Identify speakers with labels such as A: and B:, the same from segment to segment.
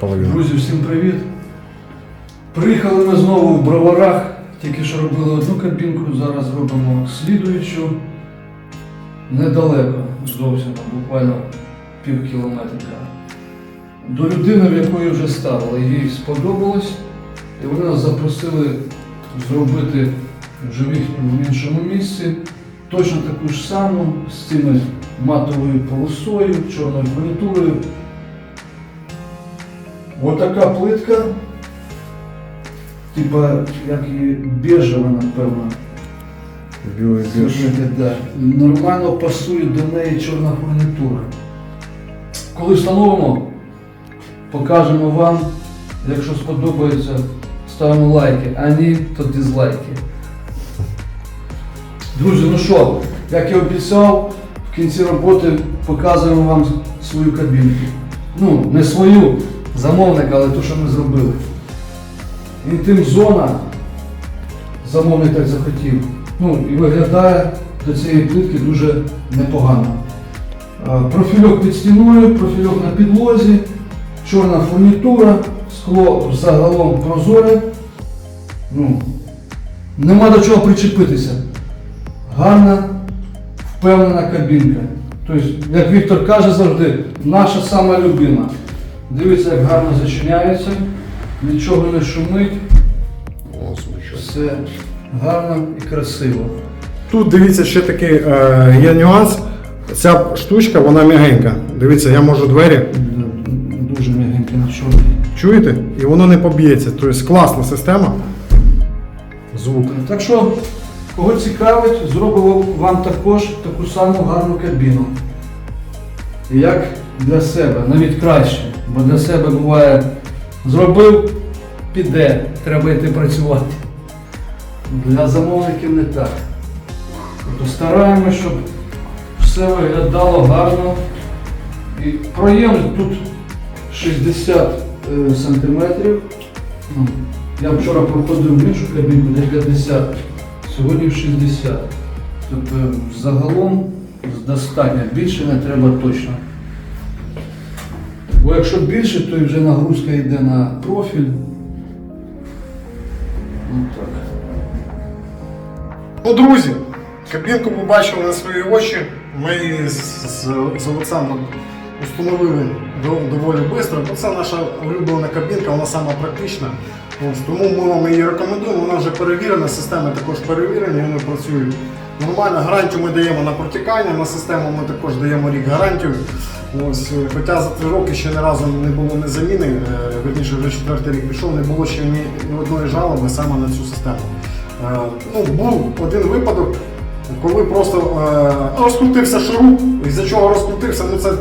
A: половину.
B: Друзі, всім привіт! Приїхали ми знову в броварах. Тільки що робили одну кабінку, зараз робимо слідуючу. Недалеко, зовсім буквально пів кілометра. До людини, в якої вже ставили, їй сподобалось, і вони нас запросили зробити вже в іншому місці точно таку ж саму з цими матовою полосою, чорною фурнітурою. Отака плитка, типа, як і біжева, напевно.
A: Білий бірж.
B: Да. Нормально пасує до неї чорна фурнітура. Коли встановимо, покажемо вам. Якщо сподобається, ставимо лайки, а ні, то дизлайки. Друзі, ну що, як і обіцяв, в кінці роботи показуємо вам свою кабінку. Ну, не свою, замовника, але ту, що ми зробили. Інтим зона, замовник так захотів. Ну і виглядає до цієї плитки дуже непогано. Профільок під стіною, профільок на підлозі, чорна фурнітура, скло загалом прозоре. Ну, нема до чого причепитися. Гарна, впевнена кабінка. Тобто, як Віктор каже завжди, наша сама любима. Дивіться, як гарно зачиняється, нічого не шумить,
A: О,
B: все гарно і красиво.
A: Тут дивіться ще такий е, є нюанс. Ця штучка, вона м'ягенька. Дивіться, я можу двері.
B: Дуже м'ягенький на чорний.
A: Чуєте? І воно не поб'ється. Тобто класна система. Звук.
B: Так що, кого цікавить, зробимо вам також таку саму гарну кабіну. Як для себе, навіть краще. Бо для себе буває зробив, піде, треба йти працювати. Для замовників не так. Тобто стараємось, щоб все виглядало гарно. І проєм тут 60 е, сантиметрів. Ну, Я вчора проходив в іншу кабінку, де 50, сьогодні 60. Тобто загалом достатньо, більше не треба точно. Бо якщо більше, то і вже нагрузка йде на профіль. Ну так.
A: Ну, друзі, кабінку побачили на свої очі. Ми з, з, Олександром установили до- доволі швидко. Бо це наша улюблена кабінка, вона сама практична. Ось, тому ми вам її рекомендуємо. Вона вже перевірена, системи також перевірені, вони працюють нормально. Гарантію ми даємо на протікання, на систему ми також даємо рік гарантію. Ось, е, хоча за три роки ще ні разу не було не заміни, е, верніше вже четвертий рік пішов, не було ще ні, ні одної жалоби саме на цю систему. Е, Ну, був один випадок, коли просто розкрутився шуруп, із-за чого розкрутився, ну це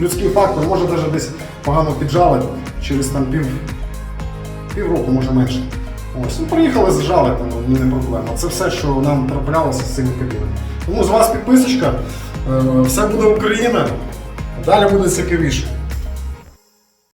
A: людський фактор, може навіть десь погано піджали через там пів, півроку, може менше. Ось, ну, приїхали, зжали, там, ну, не проблема. Це все, що нам траплялося з цими кабінами. Тому з вас підписочка, е, все буде Україна, далі буде цікавіше.